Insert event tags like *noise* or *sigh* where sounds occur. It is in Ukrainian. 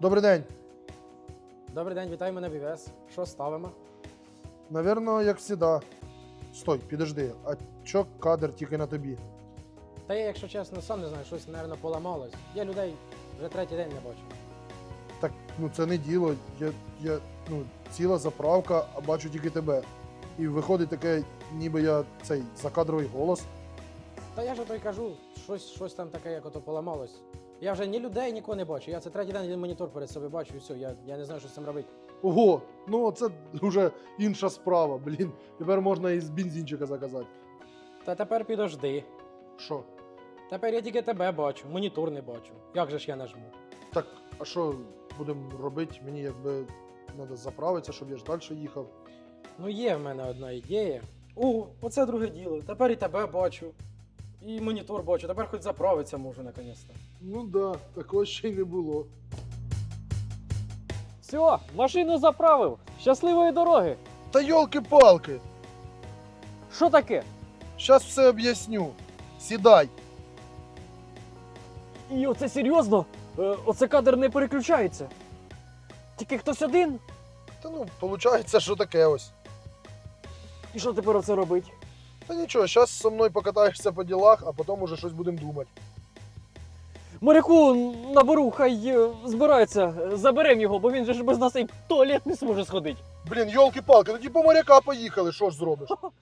Добрий день. Добрий день, вітаємо на БВС. Що ставимо? Навірно, як завжди. Стой, підожди. А чо кадр тільки на тобі? Та я, якщо чесно, сам не знаю, щось, мабуть, поламалось. Я людей вже третій день не бачу. Так, ну це не діло. Я, я ну, ціла заправка, а бачу тільки тебе. І виходить таке, ніби я цей закадровий голос. Та я ж ото й кажу, щось, щось там таке, як ото поламалось. Я вже ні людей, нікого не бачу. Я це третій день монітор перед собою бачу і все, я, я не знаю, що з цим робити. Ого, ну це вже інша справа, блін. Тепер можна із бензинчика заказати. Та тепер підожди. Що? Тепер я тільки тебе бачу, монітор не бачу. Як же ж я нажму? Так, а що будемо робити? Мені якби треба заправитися, щоб я ж далі їхав. Ну, є в мене одна ідея. О, оце друге діло. Тепер і тебе бачу. І монітор бачу, тепер хоч заправитися можу наконець-то. Ну да, такого ще й не було. Все, машину заправив. Щасливої дороги. Та йолки-палки! Що таке? Щас все об'ясню. Сідай. І оце серйозно? Е, оце кадр не переключається. Тільки хтось один? Та ну, виходить, що таке ось. І що тепер оце робить? Та нічого, зараз зі мною покатаєшся по ділах, а потім уже щось будемо думати. Моряку наберу, хай е, збирається. Заберем його, бо він же ж без нас і в туалет не зможе сходити. Блін, йолки-палки, тоді по моряка поїхали, що ж зробиш? *laughs*